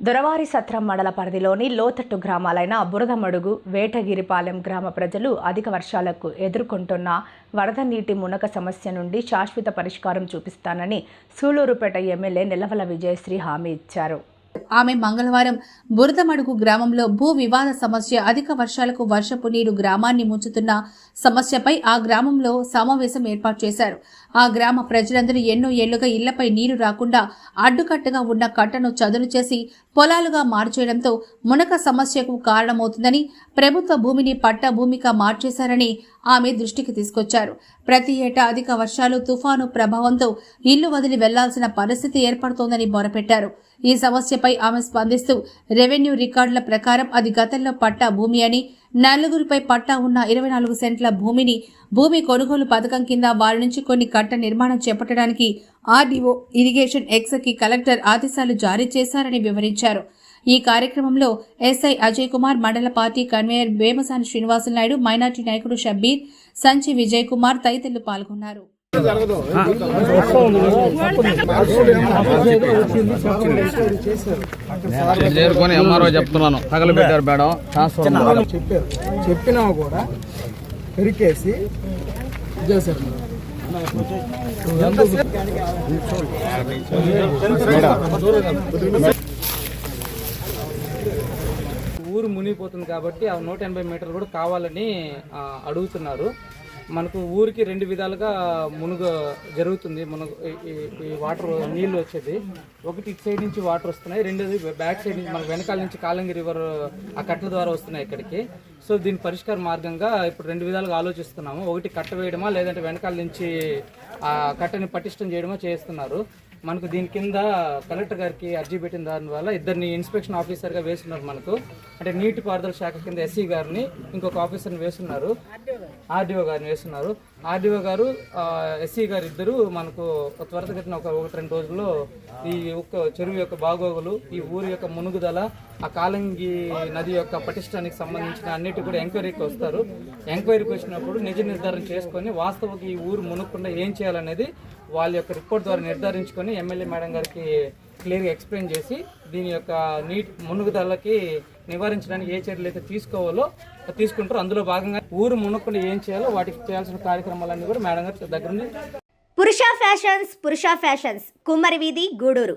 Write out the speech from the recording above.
దొరవారి సత్రం మండల పరిధిలోని లోతట్టు గ్రామాలైన బురదమడుగు వేటగిరిపాలెం గ్రామ ప్రజలు అధిక వర్షాలకు ఎదుర్కొంటున్న వరద నీటి మునక సమస్య నుండి శాశ్వత పరిష్కారం చూపిస్తానని సూలూరుపేట ఎమ్మెల్యే నిలవల విజయశ్రీ హామీ ఇచ్చారు. ఆమె మంగళవారం బురదమడుగు గ్రామంలో భూ వివాద సమస్య అధిక వర్షాలకు వర్షపు నీరు గ్రామాన్ని ముంచుతున్న సమస్యపై ఆ గ్రామంలో సమావేశం ఏర్పాటు చేశారు. ఆ గ్రామ ప్రజలందరూ ఎన్నో ఏళ్ళుగా ఇళ్ళపై నీరు రాకుండా అడ్డుకట్టగా ఉన్న కట్టను చదును చేసి పొలాలుగా మార్చేయడంతో మునక సమస్యకు కారణమవుతుందని ప్రభుత్వ భూమిని పట్ట భూమిగా మార్చేశారని ఆమె దృష్టికి తీసుకొచ్చారు. ప్రతి ఏటా అధిక వర్షాలు తుఫాను ప్రభావంతో ఇల్లు వదిలి వెళ్ళాల్సిన పరిస్థితి ఏర్పడుతోందని మొరపెట్టారు. ఈ సమస్యపై ఆమె స్పందిస్తూ రెవెన్యూ రికార్డుల ప్రకారం అది గతంలో పట్టా భూమి అని నలుగురిపై పట్టా ఉన్న ఇరవై నాలుగు సెంట్ల భూమిని భూమి కొనుగోలు పథకం కింద వారి నుంచి కొన్ని కట్ట నిర్మాణం చేపట్టడానికి ఆర్డీఓ ఇరిగేషన్ ఎక్స్కి కలెక్టర్ ఆదేశాలు జారీ చేశారని వివరించారు. ఈ కార్యక్రమంలో ఎస్ఐ అజయ్ కుమార్ మండల party convener Vemasani Srinivasulu Naidu minority నాయకుడు షబ్బీర్ సంచి విజయ్ కుమార్ తదితరులు పాల్గొన్నారు. చేరుకొని ఎంఆర్ఓ చెప్తున్నాను. తగలబెట్టారు మేడం. ట్రాన్స్ఫర్ ఉంది. చెప్పారు. చెప్పినా కూడా పెరికేసి చేశారు. ఊరు మునిగిపోతుంది కాబట్టి ఆ నూట ఎనభై మీటర్లు కూడా కావాలని అడుగుతున్నారు. మనకు ఊరికి రెండు విధాలుగా మునుగ జరుగుతుంది. మునుగు ఈ- వాటర్ నీళ్ళు వచ్చేది. ఒకటి ఇటు సైడ్ నుంచి వాటర్ వస్తున్నాయి. రెండోది బ్యాక్ సైడ్ నుంచి మన వెనకాల నుంచి కాలంగి రివర్ ఆ కట్టల ద్వారా వస్తున్నాయి ఇక్కడికి. సో దీని పరిష్కార మార్గంగా ఇప్పుడు రెండు విధాలుగా ఆలోచిస్తున్నాము. ఒకటి కట్ట వేయడమా లేదంటే వెనకాల నుంచి ఆ కట్టని పటిష్టం చేయడమా చేస్తున్నారు. మనకు దీని కింద కలెక్టర్ గారికి అర్జీ పెట్టిన దాని వల్ల ఇద్దరిని ఇన్స్పెక్షన్ ఆఫీసర్గా వేస్తున్నారు మనకు. అంటే నీటి పారుదల శాఖ కింద ఎస్సీ గారిని ఇంకొక ఆఫీసర్ని వేస్తున్నారు. ఆర్డీఓ గారిని వేస్తున్నారు. ఆర్డీఓ గారు ఎస్సీ గారు ఇద్దరు మనకు త్వరితగతిన ఒక ఒకటి రెండు రోజుల్లో ఈ యొక్క చెరువు యొక్క బాగోగులు ఈ ఊరి యొక్క మునుగుదల ఆ కాలంగి నది యొక్క పటిష్టానికి సంబంధించిన అన్నిటి కూడా ఎంక్వైరీకి వస్తారు. ఎంక్వైరీకి వచ్చినప్పుడు నిజ నిర్ధారణ చేసుకొని వాస్తవకి ఈ ఊరు మునుక్కుండా ఏం చేయాలనేది వాళ్ళ యొక్క రిపోర్ట్ ద్వారా నిర్ధారించుకొని ఎమ్మెల్యే మేడం గారికి క్లియర్గా ఎక్స్ప్లెయిన్ చేసి దీని యొక్క నీట్ మునుగుదలకి నివారించడానికి ఏ చర్యలు అయితే తీసుకోవాలో తీసుకుంటారో. అందులో భాగంగా ఊరు మునగకుండా ఏం చేయాలో వాటికి చేయాల్సిన కార్యక్రమాలన్నీ కూడా మేడం గారి దగ్గర పురుష ఫ్యాషన్స్ పురుష ఫ్యాషన్స్ కుమ్మరి వీధి గూడూరు.